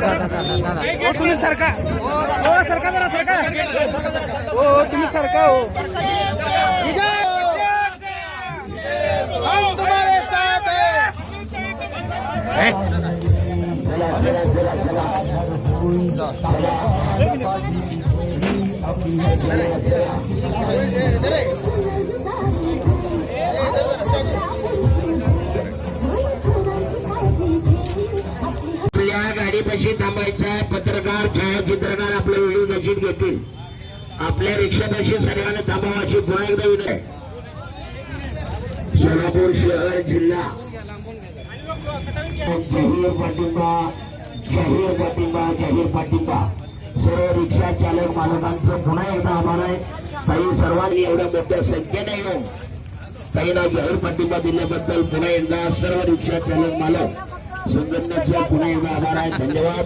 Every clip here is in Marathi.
तुम्ही सरका हो सरका जरा सरका हो हो, तुम्ही सरका हो हम तुम्हारे साथ हैं गाडीपाशी थांबायच्या पत्रकार छायाचित्रकार आपले व्हिडिओ नजीक घेतील. आपल्या रिक्षापाशी सर्वांनी थांबावा अशी पुन्हा एकदा विनंती सोलापूर शहर जिल्हा. जाहीर पाठिंबा जाहीर पाठिंबा जाहीर पाठिंबा. सर्व रिक्षा चालक मालकांचं पुन्हा एकदा आभार आहे. काही सर्वांनी एवढ्या मोठ्या संख्येने येऊन काहींना जाहीर पाठिंबा दिल्याबद्दल पुन्हा एकदा सर्व रिक्षा चालक मालक संघटनेचे पुन्हा एकदा आभार आहे. धन्यवाद.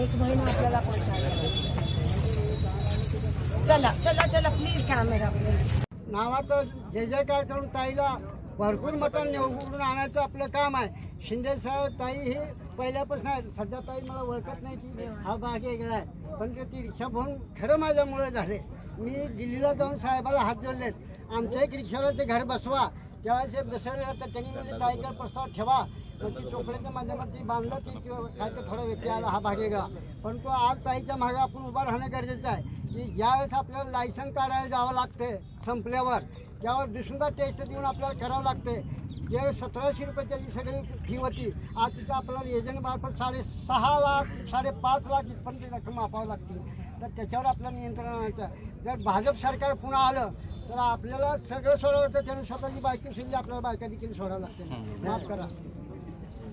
एक महिना आपल्याला पोहोचायला चला चला चला प्लीज कॅमेरा नावाचं जे जे काय करून ताईला भरपूर मतं निवडून आणायचं आपलं काम आहे. शिंदे साहेब ताई ही पहिल्यापासून आहे सध्या ताई मला ओळखत नाही की हा भाग वेगळा आहे. पण ती रिक्षा भरून खरं माझ्यामुळे झाले. मी दिल्लीला जाऊन साहेबाला हात जोडलेत. आमच्या एक रिक्षावाल्याचे घर बसवा. त्यावेळेस हे बसवले तर त्यांनी म्हणजे ताईकडे प्रस्ताव ठेवा. मग ती चोपड्याच्या माध्यमात ती बांधलं ती किंवा काय तर थोडा व्यक्ती आला हा भाग वेगळा. परंतु आज ताईच्या मागे आपण उभा राहणं गरजेचं आहे. की ज्यावेळेस आपल्याला लायसन काढायला जावं लागते संपल्यावर त्यावर दुसरा टेस्ट देऊन आपल्याला करावं लागते जे सतराशे रुपये त्याची सगळी फी होती आज तिथं आपल्याला एजंट मार्फत साडेसहा लाख साडेपाच लाख इथपर्यंत रक्कम मापावं लागते तर त्याच्यावर आपलं नियंत्रण आणायचं जर भाजप सरकार पुन्हा आलं तर आपल्याला सगळं सोडावं लागतं त्याने स्वतःची बायको सोडली आपल्याला बायका देखील सोडावं लागते माफ करा.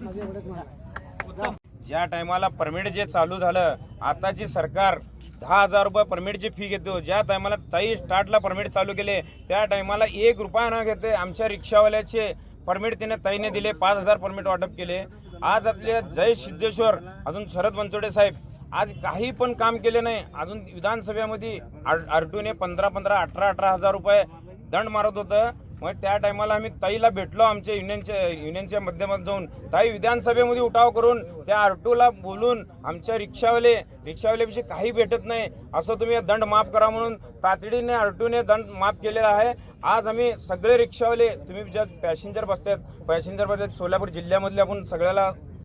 माझं एवढंच म्हणा ज्या टायमाला परमिट जे चालू झालं आताची सरकार दहा हजार रुपये परमिटची फी घेतो. ज्या टायमाला ताई स्टार्टला परमिट चालू केले त्या टायमाला एक रुपया न घेते आमच्या रिक्षावाल्याचे परमिट तिने ताईने दिले. पाच हजार परमिट वाटप केले. आज आपले जय सिद्धेश्वर अजून शरद बनचोडे साहेब. आज काही पण काम केले नाही. अजून विधानसभेमध्ये आरटूने पंधरा पंधरा अठरा अठरा हजार रुपये दंड मारत होतं. मग त्या टायमाला आम्ही ताईला भेटलो आमच्या युनियनच्या युनियनच्या माध्यमात जाऊन. ताई विधानसभेमध्ये उठाव करून त्या आरटूला बोलून आमच्या रिक्षावाले रिक्षावाल्याविषयी काही भेटत नाही. असं तुम्ही दंड माफ करा म्हणून तातडीने आरटूने दंड माफ केलेला आहे. आज आम्ही सगळे रिक्षावाले तुम्ही ज्या पॅसेंजर बसतात पॅसेंजर बसतात सोलापूर जिल्ह्यामधले आपण सगळ्याला